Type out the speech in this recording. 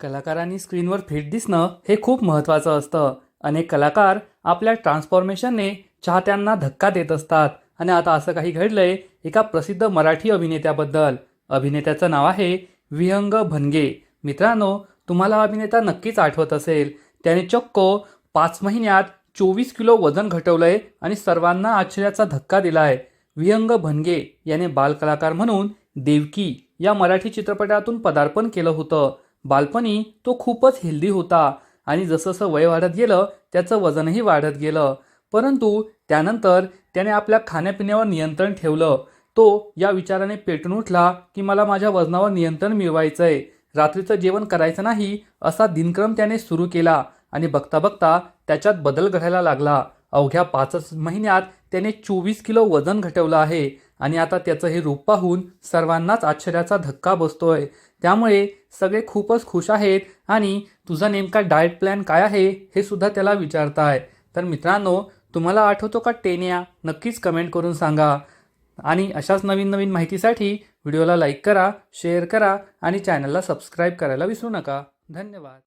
कलाकारांनी स्क्रीनवर फिट दिसणं हे खूप महत्त्वाचं असतं. अनेक कलाकार आपल्या ट्रान्सफॉर्मेशनने चाहत्यांना धक्का देत असतात. आणि आता असं काही घडलंय एका प्रसिद्ध मराठी अभिनेत्याबद्दल. अभिनेत्याचं नाव आहे विहंग भनगे. मित्रांनो तुम्हाला अभिनेता नक्कीच आठवत असेल. त्याने चक्क पाच महिन्यात चोवीस किलो वजन घटवलंय आणि सर्वांना आश्चर्याचा धक्का दिलाय. विहंग भनगे याने बालकलाकार म्हणून देवकी या मराठी चित्रपटातून पदार्पण केलं होतं. बालपणी तो खूपच हेल्दी होता आणि जसं वय वाढत गेलं त्याचं वजनही वाढत गेलं. परंतु त्यानंतर त्याने आपल्या खाण्यापिण्यावर नियंत्रण ठेवलं. तो या विचाराने पेटून उठला की मला माझ्या वजनावर नियंत्रण मिळवायचं आहे रात्रीचं जेवण करायचं नाही असा दिनक्रम त्याने सुरू केला आणि बघता बघता त्याच्यात बदल घडायला लागला. अवघ्या पाचच महिन्यात त्याने चोवीस किलो वजन घटवलं आहे. आणि आता त्याचं हे रूप पाहून सर्वांनाच आश्चर्याचा धक्का बसतोय. त्यामुळे सगळे खूपच खुश आहेत. आणि तुझा नेमका डाएट प्लॅन काय आहे हे सुद्धा त्याला विचारताय. तर मित्रांनो तुम्हाला आठवतो का टेनिया? नक्कीच कमेंट करून सांगा. आणि अशाच नवीन नवीन माहितीसाठी व्हिडिओला लाईक करा शेअर करा आणि चॅनलला सबस्क्राईब करायला विसरू नका. धन्यवाद.